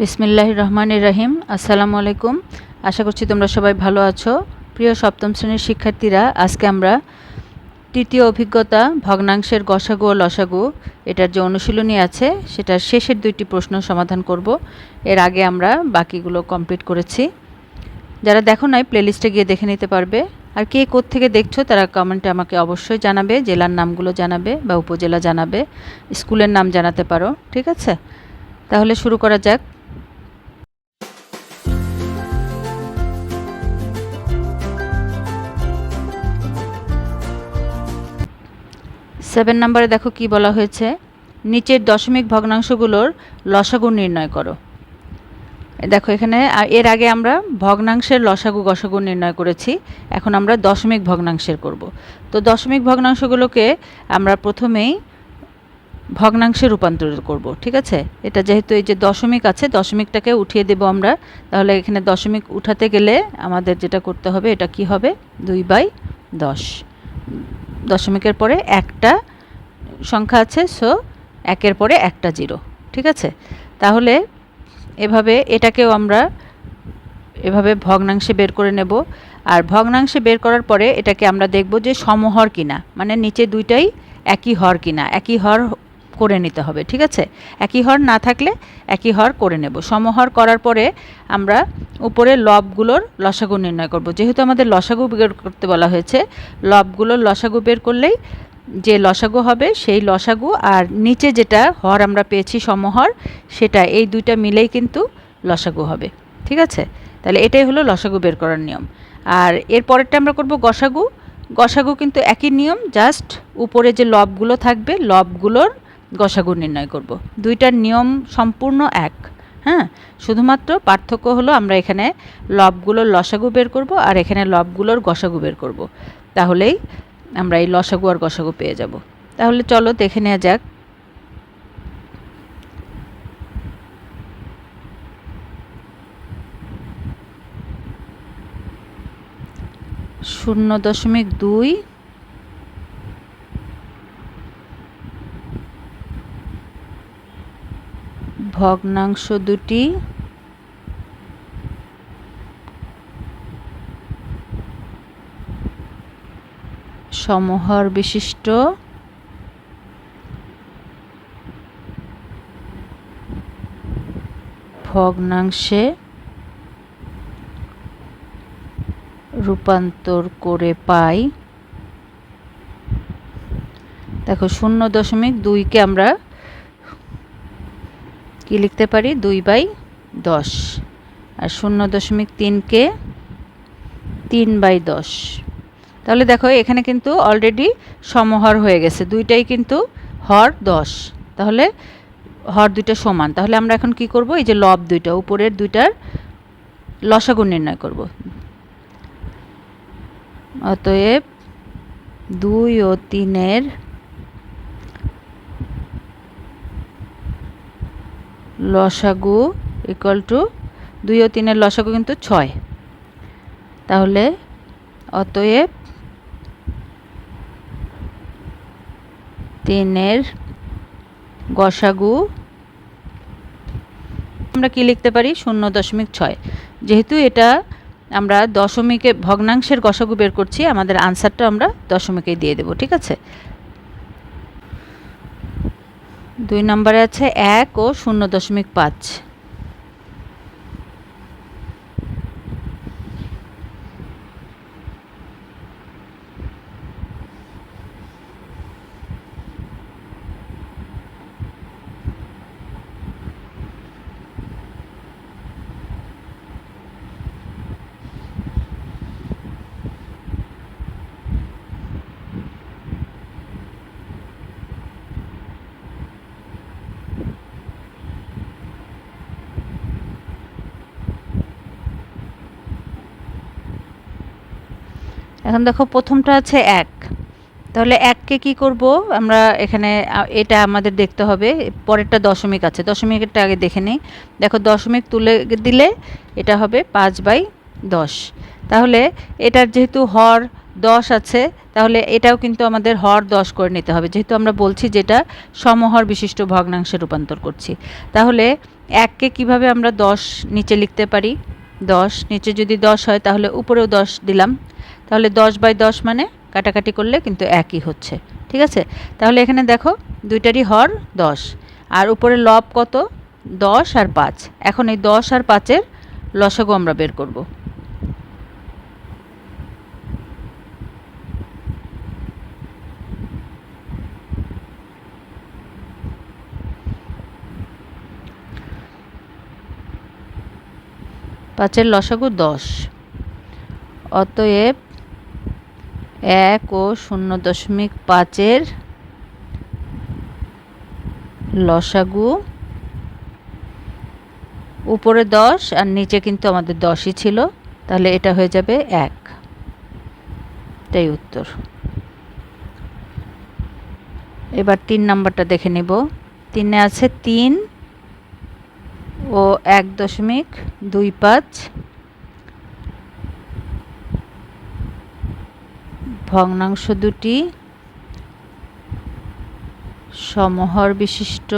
বিসমিল্লাহ রহমানির রহিম। আসসালামু আলাইকুম। আশা করছি তোমরা সবাই ভালো আছো। প্রিয় সপ্তম শ্রেণির শিক্ষার্থীরা, আজকে আমরা তৃতীয় অভিজ্ঞতা ভগ্নাংশের গসাগু ও লসাগু, এটার যে অনুশীলনী আছে, সেটার শেষের দুইটি প্রশ্ন সমাধান করব। এর আগে আমরা বাকিগুলো কমপ্লিট করেছি। যারা দেখো নাই, প্লেলিস্টে গিয়ে দেখে নিতে পারবে। আর কে থেকে দেখছ, তারা কমেন্টে আমাকে অবশ্যই জানাবে, জেলার নামগুলো জানাবে বা উপজেলা জানাবে, স্কুলের নাম জানাতে পারো, ঠিক আছে? তাহলে শুরু করা যাক। সেভেন নাম্বারে দেখো কি বলা হয়েছে, নিচের দশমিক ভগ্নাংশগুলোর লসাগু নির্ণয় করো। দেখো এখানে এর আগে আমরা ভগ্নাংশের লসাগু গসাগু নির্ণয় করেছি, এখন আমরা দশমিক ভগ্নাংশের করব। তো দশমিক ভগ্নাংশগুলোকে আমরা প্রথমেই ভগ্নাংশে রূপান্তরিত করব, ঠিক আছে? এটা যেহেতু এই যে দশমিক আছে, দশমিকটাকে উঠিয়ে দেব আমরা, তাহলে এখানে দশমিক উঠাতে গেলে আমাদের যেটা করতে হবে, এটা কি হবে? দুই বাই দশ। দশমিকের পরে একটা সংখ্যা আছে সো একের পরে একটা জিরো, ঠিক আছে? তাহলে এভাবে এটাকেও আমরা এভাবে ভগ্নাংশে বের করে নেব। আর ভগ্নাংশে বের করার পরে এটাকে আমরা দেখব যে সমহর কিনা মানে নিচে দুইটাই একই হর কিনা, একই হর করে নিতে হবে, ঠিক আছে? একই হর না থাকলে একই হর করে নেব। সমহর করার পরে আমরা উপরে লবগুলোর লসাগু নির্ণয় করব। যেহেতু আমাদের লসাগু বের করতে বলা হয়েছে, লবগুলোর লসাগু বের করলেই যে লসাগু হবে সেই লসাগু আর নিচে যেটা হর আমরা পেয়েছি সমহর, সেটা এই দুইটা মিলেই কিন্তু লসাগু হবে, ঠিক আছে? তাহলে এটাই হলো লসাগু বের করার নিয়ম। আর এর পরেরটা আমরা করব গসাগু। গসাগু কিন্তু একই নিয়ম, জাস্ট উপরে যে লবগুলো থাকবে, লবগুলোর গসাগু নির্ণয় করব। দুইটার নিয়ম সম্পূর্ণ এক হ্যাঁ শুধুমাত্র পার্থক্য হলো আমরা এখানে লবগুলোর লসাগু বের করব আর এখানে লবগুলোর গসাগু বের করব। তাহলেই আমরা এই লসাগু আর গসাগু পেয়ে যাব তাহলে চলো দেখে নেওয়া যাক শূন্য দশমিক দুই ভগ্নাংশ দুটি। সমহর বিশিষ্ট। ভগ্নাংশে রূপান্তর করে পাই। দেখো শূন্য দশমিক দুইকে আমরা কি লিখতে পারি? দুই বাই দশ। আর শূন্য দশমিক তিনকে তিন বাই দশ। তাহলে দেখো, এখানে কিন্তু অলরেডি সমহর হয়ে গেছে। দুইটাই কিন্তু হর দশ। তাহলে হর দুইটা সমান। তাহলে আমরা এখন কি করব? এই যে লব দুইটা, উপরের দুইটার লসাগু নির্ণয় করব। অতএব দুই ও তিনের লসাগু ইকুয়াল টু দুই ও তিনের লসাগু কিন্তু ছয়। তাহলে অতএব তিনের গসাগু আমরা কি লিখতে পারি? শূন্য দশমিক ছয়। যেহেতু এটা আমরা দশমিকে ভগ্নাংশের গসাগু বের করছি, আমাদের আনসারটা আমরা দশমিকেই দিয়ে দেব, ঠিক আছে? দুই নম্বরে আছে এক ও শূন্য দশমিক পাঁচ। এখন দেখো প্রথমটা আছে এক। তাহলে এককে কি করব? আমরা এখানে এটা আমাদের দেখতে হবে। পরেরটা দশমিক আছে। দশমিকটা আগে দেখে নিই। দেখো দশমিক তুলে দিলে এটা হবে পাঁচ বাই দশ। তাহলে এটার যেহেতু হর দশ আছে, তাহলে এটাও কিন্তু আমাদের হর দশ করে নিতে হবে। যেহেতু আমরা বলছি যেটা সমহর বিশিষ্ট ভগ্নাংশে রূপান্তর করছি। তাহলে এককে কীভাবে আমরা দশ নিচে লিখতে পারি? দশ নিচে যদি দশ হয়, তাহলে উপরেও দশ দিলাম। তাহলে দশ বাই দশ মানে কাটাকাটি করলে কিন্তু একই হচ্ছে, ঠিক আছে? তাহলে এখানে দেখো, দুইটারই হর দশ, আর উপরে লব কত? দশ আর পাঁচ। এখন এই দশ আর পাঁচের লসাগু আমরা বের করব। পাঁচের লসাগু দশ। অতএব এক ও শূন্য দশমিক পাঁচের লসাগু। উপরে দশ আর নিচে কিন্তু আমাদের দশই ছিল, তাহলে এটা হয়ে যাবে এক। এটাই উত্তর। এবার তিন নাম্বারটা দেখে নেব। তিনে আছে তিন ও এক দশমিক দুই পাঁচ। ভগ্নাংশ দুটি সমহর বিশিষ্ট।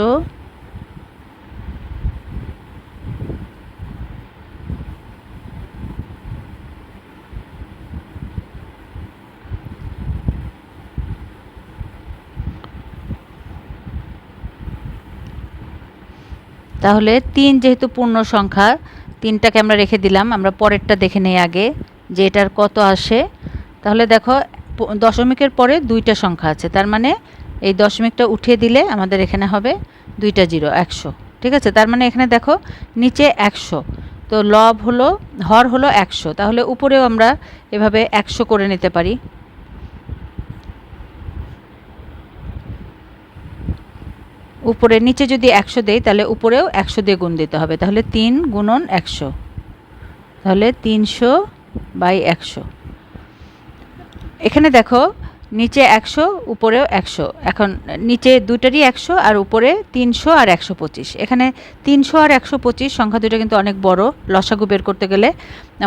তাহলে তিন যেহেতু পূর্ণ সংখ্যা, তিনটাকে আমরা রেখে দিলাম, আমরা পরেরটা দেখে নেই আগে, যে এটার কত আসে। তাহলে দেখো দশমিকের পরে দুইটা সংখ্যা আছে। তার মানে এই দশমিকটা উঠিয়ে দিলে আমাদের এখানে হবে দুইটা জিরো, একশো। ঠিক আছে? তার মানে এখানে দেখো, নিচে একশো। তো লব হলো, হর হলো একশো। তাহলে উপরেও আমরা এভাবে একশো করে নিতে পারি। উপরে, নিচে যদি একশো দেই, তাহলে উপরেও একশো দিয়ে গুণ দিতে হবে। তাহলে তিন গুণন একশো। তাহলে তিনশো বাই একশো। এখানে দেখো, নিচে একশো, উপরেও একশো। এখন নিচে দুটারই একশো আর উপরে তিনশো আর একশো পঁচিশ। এখানে তিনশো আর একশো পঁচিশ, সংখ্যা দুটো কিন্তু অনেক বড়। লসাগু বের করতে গেলে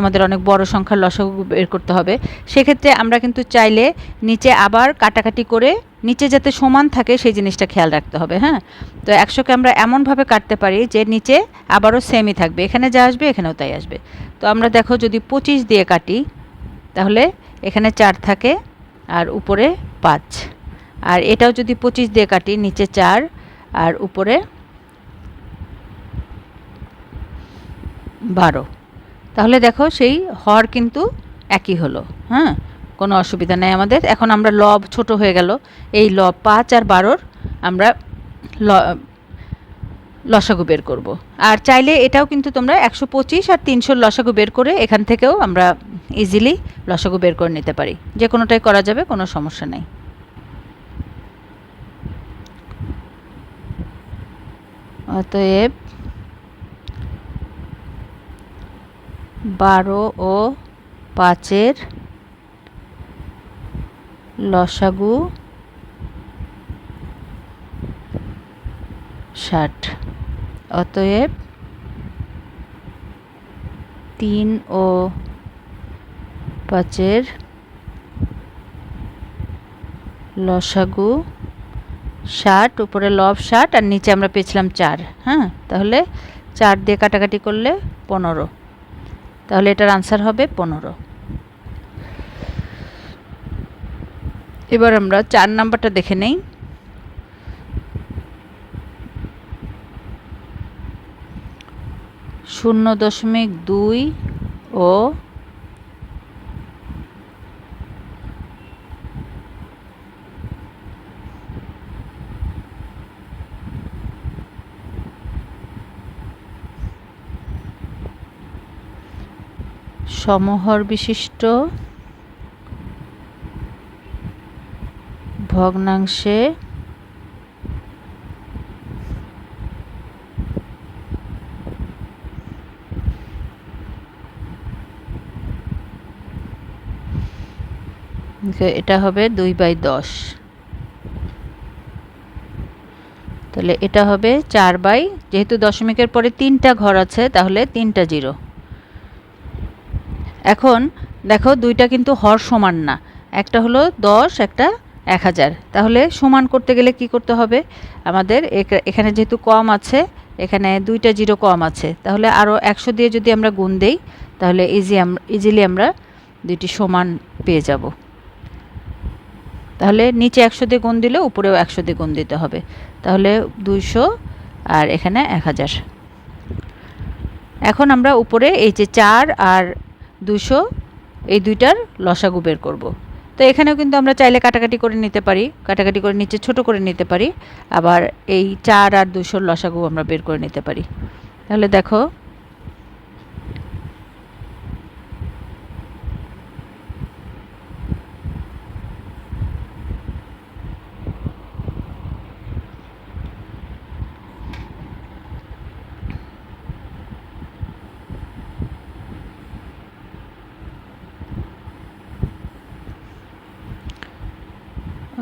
আমাদের অনেক বড় সংখ্যার লসাগু বের করতে হবে। সেক্ষেত্রে আমরা কিন্তু চাইলে নিচে আবার কাটাকাটি করে নিচে যাতে সমান থাকে সেই জিনিসটা খেয়াল রাখতে হবে হ্যাঁ? তো একশোকে আমরা এমনভাবে কাটতে পারি যে নিচে আবারও সেমই থাকবে। এখানে যা আসবে, এখানেও তাই আসবে। তো আমরা দেখো যদি পঁচিশ দিয়ে কাটি, তাহলে এখানে চার থাকে আর উপরে পাঁচ। আর এটাও যদি পঁচিশ দিয়ে কাটি, নিচে চার, আর উপরে বারো। তাহলে দেখো সেই হর কিন্তু একই হলো হ্যাঁ? কোনো অসুবিধা নেই আমাদের। এখন আমরা লব ছোট হয়ে গেল। এই লব পাঁচ আর বারোর আমরা ল লসাগু বের করব। আর চাইলে এটাও কিন্তু তোমরা একশো পঁচিশ আর তিনশোর লসাগু বের করে এখান থেকেও আমরা ইজিলি লসাগু বের করে নিতে পারি। যে কোনোটাই করা যাবে, কোনো সমস্যা নেই। অতএব বারো ও পাঁচের লসাগু ষাট। অতএব তিন ও পাঁচের লসাগু ষাট, উপরে লব ষাট, আর নিচে আমরা পেয়েছিলাম চার হ্যাঁ? তাহলে চার দিয়ে কাটাকাটি করলে পনেরো। তাহলে এটার আনসার হবে পনেরো। এবার আমরা চার নাম্বারটা দেখে নেই। শূন্য দশমিক দুই ও সমহর বিশিষ্ট ভগ্নাংশে Okay, এটা হবে দুই বাই দশ। তাহলে এটা হবে চার বাই যেহেতু দশমিকের পরে তিনটা ঘর আছে তাহলে তিনটা জিরো। এখন দেখো দুইটা কিন্তু হর সমান না একটা হলো দশ একটা এক হাজার। তাহলে সমান করতে গেলে কি করতে হবে? আমাদের এখ- এখানে যেহেতু কম আছে এখানে দুইটা জিরো কম আছে তাহলে আরও একশো দিয়ে যদি আমরা গুণ দেই তাহলে ইজি ইজিলি আমরা দুইটি সমান পেয়ে যাব। তাহলে নিচে একশো দিয়ে গুণ দিলে উপরেও একশো দিয়ে গুণ দিতে হবে। তাহলে দুইশো আর এখানে এক হাজার। এখন আমরা উপরে এই যে চার আর দুশো এই দুইটার লসাগু বের করব। তো এখানেও কিন্তু আমরা চাইলে কাটাকাটি করে নিতে পারি, কাটাকাটি করে নিচে ছোট করে নিতে পারি, আবার এই চার আর দুশোর লসাগু আমরা বের করে নিতে পারি। তাহলে দেখো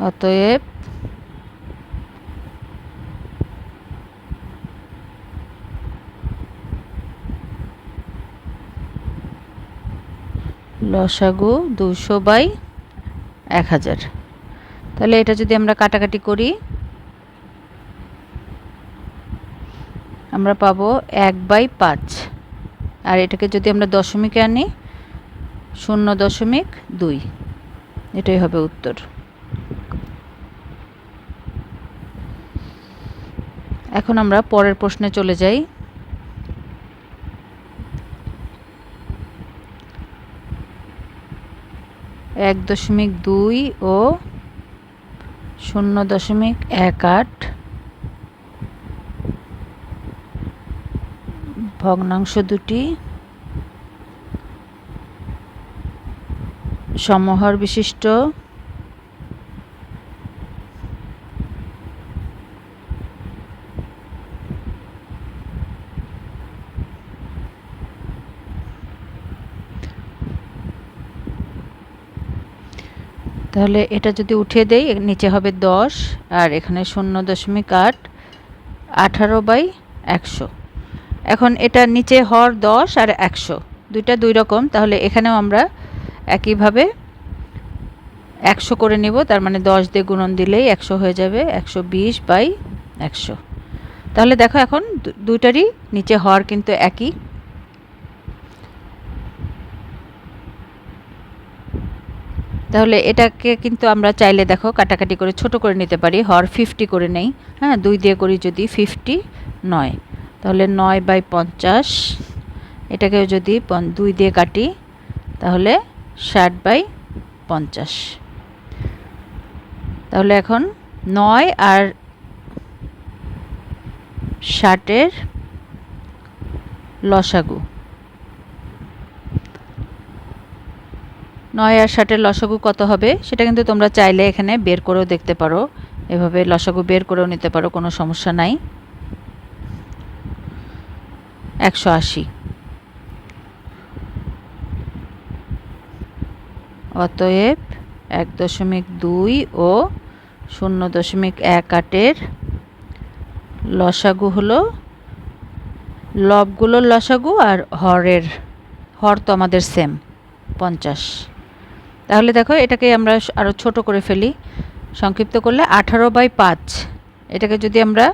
অতএব লসাগু দুশো বাই এক হাজার। তাহলে এটা যদি আমরা কাটাকাটি করি, আমরা পাবো এক বাই পাঁচ। আর এটাকে যদি আমরা দশমিকে আনি, শূন্য দশমিক দুই। এটাই হবে উত্তর। এখন আমরা পরের প্রশ্নে চলে যাই। এক দশমিক দুই ও শূন্য দশমিক এক আট ভগ্নাংশ দুটি সমহর বিশিষ্ট তাহলে এটা যদি উঠিয়ে দেই নিচে হবে দশ, আর এখানে শূন্য দশমিক আট, আঠারো বাই একশো। এখন এটা নিচে হর দশ আর একশো, দুইটা দুই রকম, তাহলে এখানেও আমরা একইভাবে একশো করে নিব, তার মানে দশ দিয়ে গুণন দিলেই একশো হয়ে যাবে, একশো বিশ বাই একশো। তাহলে দেখো এখন দুইটারই নিচে হর কিন্তু একই। তাহলে এটাকে কিন্তু আমরা চাইলে দেখো কাটাকাটি করে ছোট করে নিতে পারি, হর ফিফটি করে নেই। হ্যাঁ দুই দিয়ে করি যদি ফিফটি নয়। তাহলে নয় বাই পঞ্চাশ, এটাকেও যদি দুই দিয়ে কাটি, তাহলে ষাট বাই পঞ্চাশ। তাহলে এখন নয় আর ষাটের লসাগু। নয় আর ষাটের লসাগু কত হবে? সেটা কিন্তু তোমরা চাইলে এখানে বের করেও দেখতে পারো। এভাবে লসাগু বের করেও নিতে পারো, কোনো সমস্যা নাই। একশো আশি। অতএব এক দশমিক দুই ও শূন্য দশমিক এক আটের লসাগু হলো লবগুলোর লসাগু আর হরের, হর তো আমাদের সেম পঞ্চাশ। তাহলে দেখো এটাকে আমরা আরও ছোট করে ফেলি। সংক্ষিপ্ত করলে আঠারো বাই পাঁচ। এটাকে যদি আমরা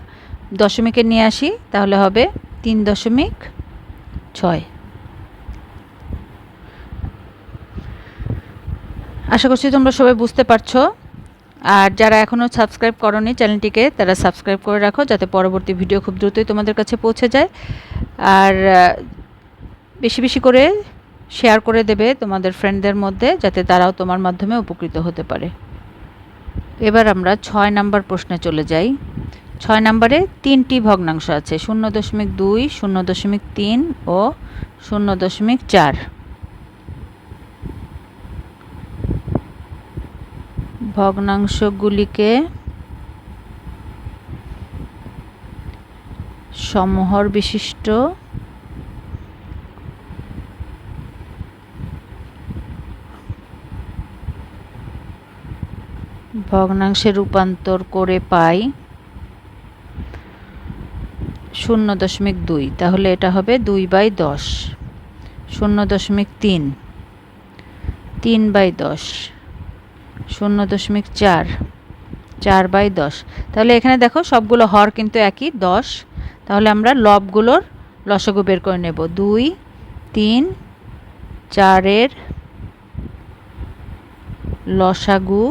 দশমিকে নিয়ে আসি, তাহলে হবে তিন দশমিক ছয়। আশা করছি তোমরা সবাই বুঝতে পারছ। আর যারা এখনও সাবস্ক্রাইব করনি চ্যানেলটিকে, তারা সাবস্ক্রাইব করে রাখো যাতে পরবর্তী ভিডিও খুব দ্রুতই তোমাদের কাছে পৌঁছে যায়। আর বেশি বেশি করে শেয়ার করে দেবে তোমাদের ফ্রেন্ডদের মধ্যে যাতে তারাও তোমার মাধ্যমে উপকৃত হতে পারে। এবার আমরা ছয় নাম্বার প্রশ্নে চলে যাই। ছয় নম্বরে তিনটি ভগ্নাংশ আছে, শূন্য দশমিক দুই, শূন্য দশমিক তিন ও শূন্য দশমিক চার। ভগ্নাংশগুলিকে সমহর বিশিষ্ট ভগ্নাংশে রূপান্তর করে পাই শূন্য দশমিক দুই। তাহলে এটা হবে দুই বাই দশ। শূন্য দশমিক তিন। তিন বাই দশ। শূন্য দশমিক চার। চার বাই দশ। তাহলে এখানে দেখো সবগুলো হর কিন্তু একই, দশ। তাহলে আমরা লবগুলোর লসাগু বের করে নেব। দুই, তিন, চারের লসাগু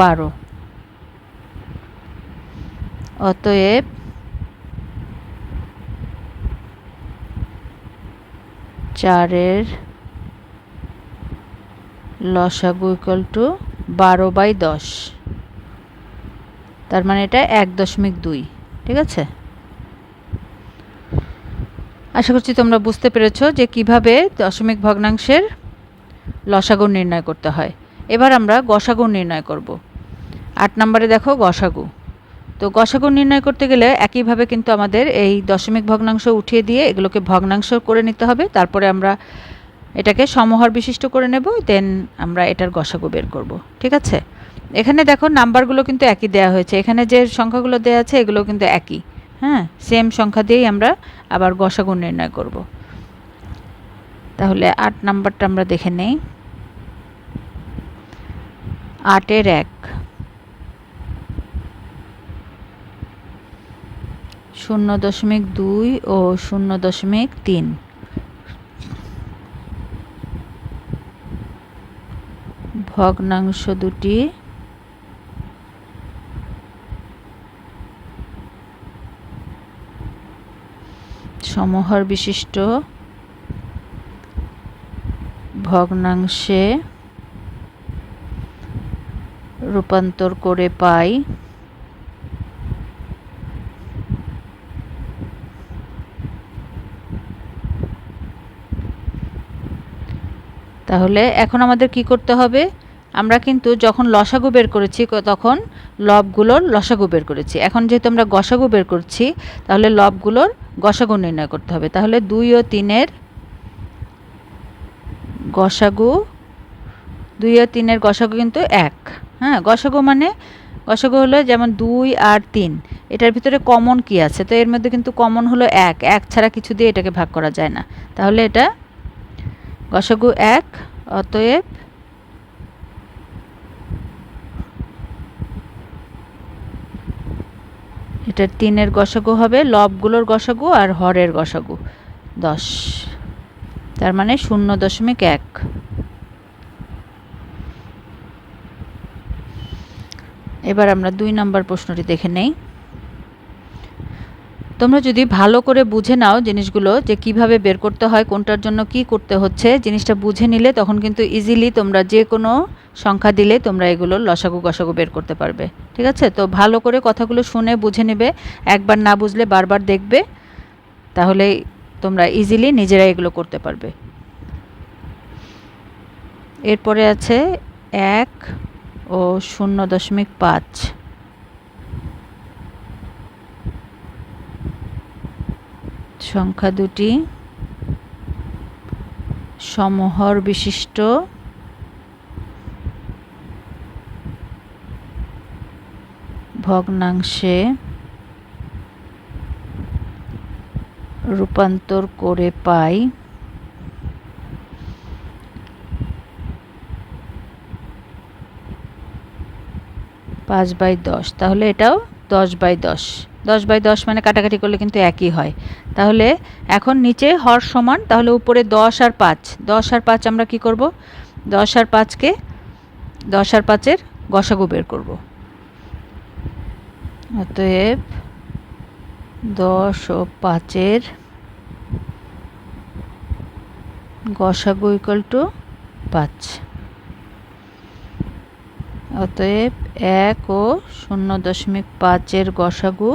বারো। অতএব চারের লসাগু ইকুয়াল টু বারো বাই দশ। তার মানে এটা এক দশমিক দুই, ঠিক আছে? আশা করছি তোমরা বুঝতে পেরেছ যে কীভাবে দশমিক ভগ্নাংশের লসাগু নির্ণয় করতে হয়। এবার আমরা গসাগু নির্ণয় করব। আট নম্বরে দেখো গসাগু। তো গসাগু নির্ণয় করতে গেলে একইভাবে কিন্তু আমাদের এই দশমিক ভগ্নাংশ উঠিয়ে দিয়ে এগুলোকে ভগ্নাংশ করে নিতে হবে। তারপরে আমরা এটাকে সমহর বিশিষ্ট করে নেব, দেন আমরা এটার গসাগু বের করব। ঠিক আছে? এখানে দেখো নাম্বারগুলো কিন্তু একই দেয়া হয়েছে। এখানে যে সংখ্যাগুলো দেওয়া আছে এগুলো কিন্তু একই। হ্যাঁ? সেম সংখ্যা দিয়েই আমরা আবার গসাগু নির্ণয় করব। তাহলে আট নাম্বারটা আমরা দেখে নেই। আটের এক। শূন্য দশমিক দুই ও শূন্য দশমিক তিন। ভগ্নাংশ দুটি। সমহর বিশিষ্ট ভগ্নাংশে রূপান্তর করে পাই। তাহলে এখন আমাদের কি করতে হবে? আমরা কিন্তু যখন লসাগু বের করেছি তখন লবগুলোর লসাগু বের করেছি। এখন যেহেতু আমরা গসাগু বের করছি, তাহলে লবগুলোর গসাগু নির্ণয় করতে হবে। তাহলে দুই ও তিনের গসাগু, দুই ও তিনের গসাগু কিন্তু এক। হ্যাঁ গসাগু মানে? গসাগু হলো যেমন দুই আর তিন। এটার ভিতরে কমন কি আছে? তো এর মধ্যে কিন্তু কমন হলো এক। এক ছাড়া কিছু দিয়ে এটাকে ভাগ করা যায় না। তাহলে এটা গসাগু এক, অতএব এটার তিনের গসাগু হবে, লবগুলোর গসাগু আর হরের গসাগু। দশ। তার মানে শূন্য দশমিক এক। এবার আমরা দুই নম্বর প্রশ্নটি দেখে নেই। তোমরা যদি ভালো করে বুঝে নাও জিনিসগুলো যে কীভাবে বের করতে হয়, কোনটার জন্য কি করতে হচ্ছে, জিনিসটা বুঝে নিলে তখন কিন্তু ইজিলি তোমরা যে কোনো সংখ্যা দিলে তোমরা এগুলো লসাগু গসাগু বের করতে পারবে। ঠিক আছে? তো ভালো করে কথাগুলো শুনে বুঝে নেবে, একবার না বুঝলে বারবার দেখবে, তাহলে তোমরা ইজিলি নিজেরা এগুলো করতে পারবে। এরপরে আছে এক ও শূন্য দশমিক পাঁচ। সংখ্যা দুটি। সমহর বিশিষ্ট। ভগ্নাংশে রূপান্তর করে পাই। পাঁচ বাই দশ। তাহলে এটাও দশ বাই দশ। দশ বাই দশ মানে কাটাকাটি করলে কিন্তু একই হয়। তাহলে এখন নিচে হর সমান, তাহলে উপরে দশ আর পাঁচ। দশ আর পাঁচ আমরা কি করব? দশ আর পাঁচকে দশ আর পাঁচের গসাগু বের করব। অতএব দশ ও পাঁচের গসাগু ইকুয়াল টু পাঁচ। অতএব এক ও শূন্য দশমিক পাঁচের গসাগু।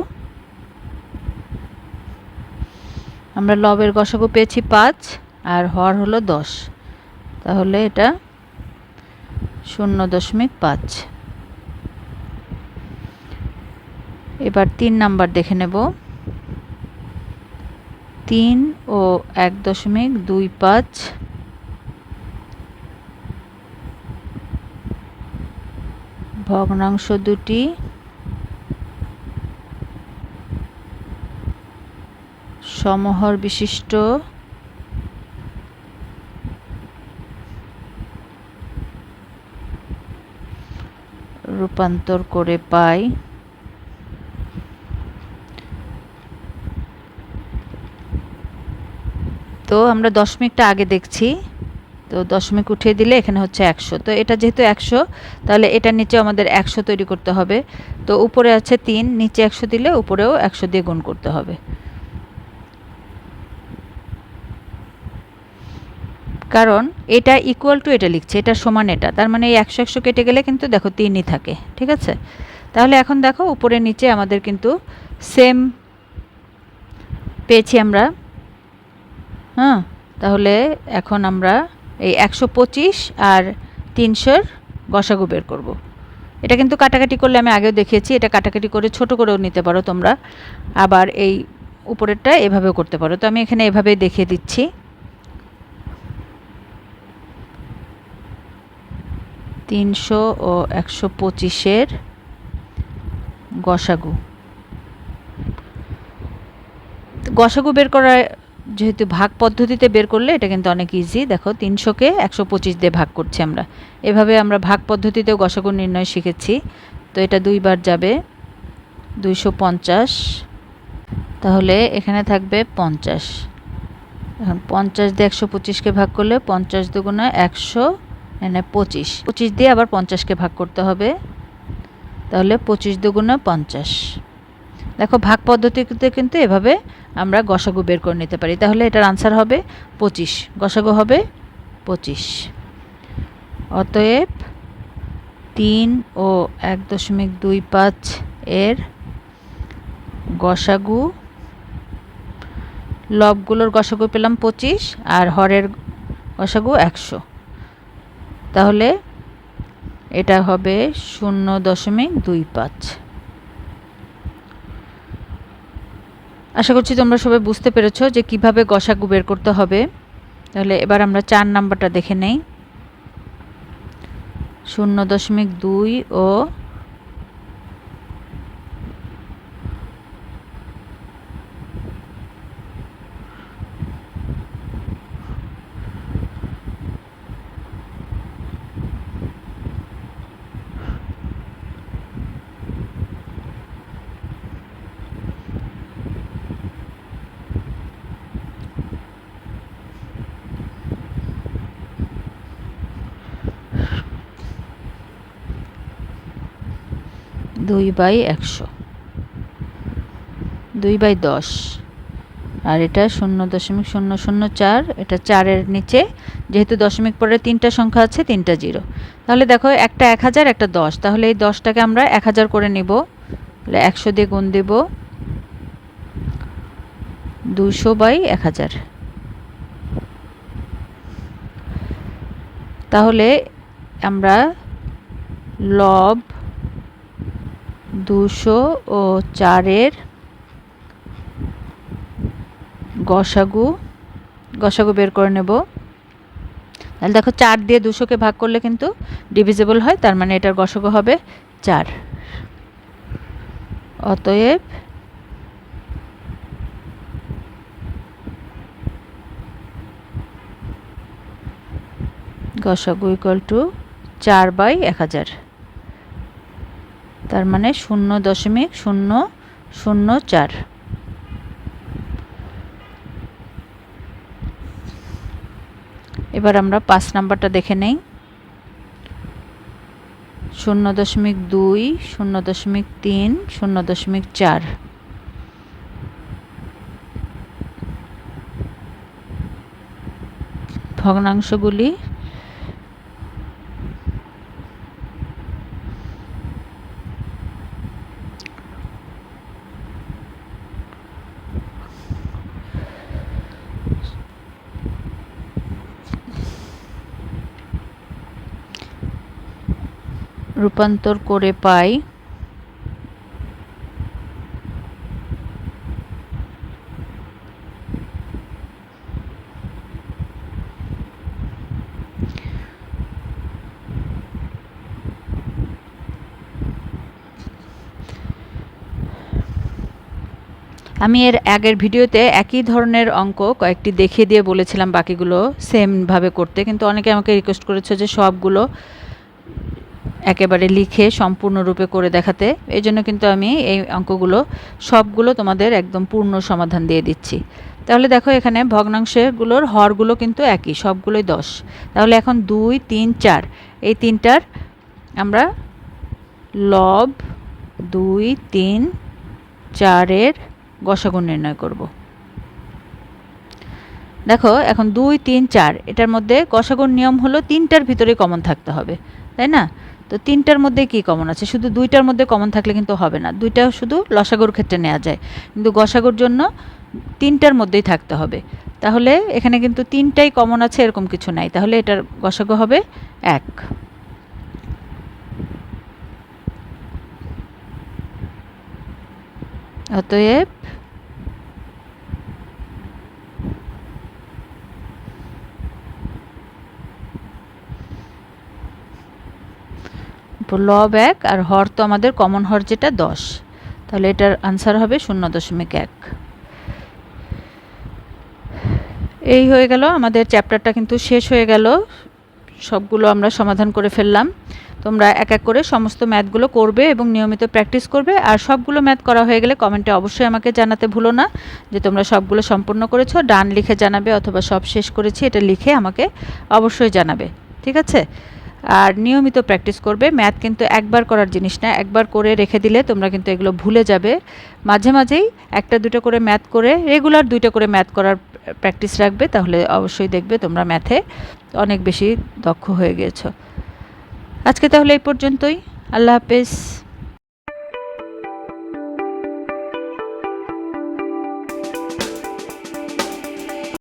আমরা লবের গসাগু পেয়েছি পাঁচ, আর হর হলো দশ। তাহলে এটা শূন্য দশমিক পাঁচ। এবার তিন নাম্বার দেখে নেব। তিন ও এক দশমিক দুই পাঁচ ভগ্নাংশ দুটি। সমহর বিশিষ্ট। রূপান্তর করে পাই। তো আমরা দশমিকটা আগে দেখছি। তো দশমিক উঠিয়ে দিলে এখানে হচ্ছে একশো। তো এটা যেহেতু একশো, তাহলে এটার নিচে আমাদের একশো তৈরি করতে হবে। তো উপরে আছে তিন, নিচে একশো দিলে উপরেও একশো দিয়ে গুণ করতে হবে। কারণ এটা ইকুয়াল টু এটা লিখছে, এটা সমান এটা। তার মানে এই একশো একশো কেটে গেলে কিন্তু দেখো তিনই থাকে, ঠিক আছে? তাহলে এখন দেখো উপরে নিচে আমাদের কিন্তু সেম পেয়েছি আমরা। হ্যাঁ তাহলে এখন আমরা এই একশো পঁচিশ আর তিনশোর গসাগু বের করব। এটা কিন্তু কাটাকাটি করলে আমি আগেও দেখিয়েছি, এটা কাটাকাটি করে ছোট করেও নিতে পারো তোমরা। আবার এই উপরেরটা এভাবেও করতে পারো। তো আমি এখানে এভাবেই দেখিয়ে দিচ্ছি। তিনশো ও একশো পঁচিশের গসাগু। গসাগু বের করার যেহেতু ভাগ পদ্ধতিতে বের করলে এটা কিন্তু অনেক ইজি দেখো, তিনশোকে একশো পঁচিশ দিয়ে ভাগ করছি আমরা। এভাবে আমরা ভাগ পদ্ধতিতেও গসাগু নির্ণয় শিখেছি। তো এটা দুইবার যাবে। দুইশো পঞ্চাশ। তাহলে এখানে থাকবে পঞ্চাশ। এখন পঞ্চাশ দিয়ে একশো পঁচিশকে ভাগ করলে পঞ্চাশ দুগুণা একশো, এনে পঁচিশ। পঁচিশ দিয়ে আবার পঞ্চাশকে ভাগ করতে হবে। তাহলে পঁচিশ দুগুণা পঞ্চাশ। দেখো, ভাগ পদ্ধতিতে কিন্তু এভাবে আমরা গসাগু বের করে নিতে পারি। তাহলে এটার আনসার হবে পঁচিশ। গসাগু হবে পঁচিশ। অতএব তিন ও এক দশমিক দুই পাঁচ এর গসাগু, লবগুলোর গসাগু পেলাম পঁচিশ আর হরের গসাগু একশো। তাহলে এটা হবে শূন্য দশমিক দুই পাঁচ। আশা করছি তোমরা সবাই বুঝতে পেরেছ যে কীভাবে গসাগু বের করতে হবে। তাহলে এবার আমরা চার নাম্বারটা দেখে নেই। শূন্য দশমিক দুই ও দুই বাই একশো। দুই বাই দশ। আর এটা শূন্য দশমিক শূন্য শূন্য চার, এটা চারের নিচে। যেহেতু দশমিক পরে তিনটা সংখ্যা আছে, তিনটা জিরো। তাহলে দেখো, একটা এক হাজার, একটা দশ। তাহলে এই দশটাকে আমরা এক হাজার করে নিব। তাহলে একশো দিয়ে গুণ দেব। দুশো বাই এক হাজার। তাহলে আমরা লব দুশো ও চারের গসাগু গসাগু বের করে নেব। তাহলে দেখো চার দিয়ে দুশোকে ভাগ করলে কিন্তু ডিভিজিবল হয়, তার মানে এটার গসাগু হবে চার। অতএব গসাগু ইকুয়াল টু চার বাই এক হাজার। তার মানে শূন্য দশমিক শূন্য শূন্য চার। এবার আমরা পাঁচ নাম্বারটা দেখে নেই। শূন্য দশমিক দুই, শূন্য দশমিক তিন, শূন্য দশমিক চার। ভগ্নাংশগুলি রূপান্তর করে পাই। আমি এর আগের ভিডিওতে একই ধরনের অঙ্ক কয়েকটি দেখিয়ে দিয়ে বলেছিলাম বাকিগুলো সেমভাবে করতে, কিন্তু অনেকে আমাকে রিকোয়েস্ট করেছে যে সবগুলো একেবারে লিখে সম্পূর্ণরূপে করে দেখাতে। এই জন্য কিন্তু আমি এই অঙ্কগুলো, সবগুলো তোমাদের একদম পূর্ণ সমাধান দিয়ে দিচ্ছি। তাহলে দেখো এখানে ভগ্নাংশগুলোর হরগুলো কিন্তু একই, সবগুলোই দশ। তাহলে এখন দুই, তিন, চার। এই তিনটার আমরা লব দুই, তিন, চারের গসাগু নির্ণয় করব। দেখো এখন দুই, তিন, চার, এটার মধ্যে গসাগুর নিয়ম হলো তিনটার ভিতরে কমন থাকতে হবে, তাই না? তো তিনটার মধ্যে কি কমন আছে? শুধু দুইটার মধ্যে কমন থাকলে কিন্তু হবে না। দুইটা শুধু লসাগুর ক্ষেত্রে নেওয়া যায়। কিন্তু গসাগুর জন্য তিনটার মধ্যেই থাকতে হবে। তাহলে এখানে কিন্তু তিনটাই কমন আছে, এরকম কিছু নাই। তাহলে এটার গসাগু হবে এক। অতএব লব এক আর হর তো আমাদের কমন হর যেটা দশ। তাহলে এটার আনসার হবে শূন্য দশমিক এক। এই হয়ে গেল, আমাদের চ্যাপ্টারটা কিন্তু শেষ হয়ে গেল। সবগুলো আমরা সমাধান করে ফেললাম। তোমরা এক এক করে সমস্ত ম্যাথগুলো করবে এবং নিয়মিত প্র্যাকটিস করবে। আর সবগুলো ম্যাথ করা হয়ে গেলে কমেন্টে অবশ্যই আমাকে জানাতে ভুলো না যে তোমরা সবগুলো সম্পূর্ণ করেছ, ডান লিখে জানাবে অথবা সব শেষ করেছি, এটা লিখে আমাকে অবশ্যই জানাবে। ঠিক আছে? আর নিয়মিত প্র্যাকটিস করবে। ম্যাথ কিন্তু একবার করার জিনিস না, একবার করে রেখে দিলে তোমরা কিন্তু এগুলো ভুলে যাবে। মাঝে মাঝেই একটা, দুটো করে ম্যাথ করে রেগুলার দুটো করে ম্যাথ করার প্র্যাকটিস রাখবে, তাহলে অবশ্যই দেখবে তোমরা ম্যাথে অনেক বেশি দক্ষ হয়ে গিয়েছ আজকে তাহলে এই পর্যন্তই। আল্লাহ হাফেজ।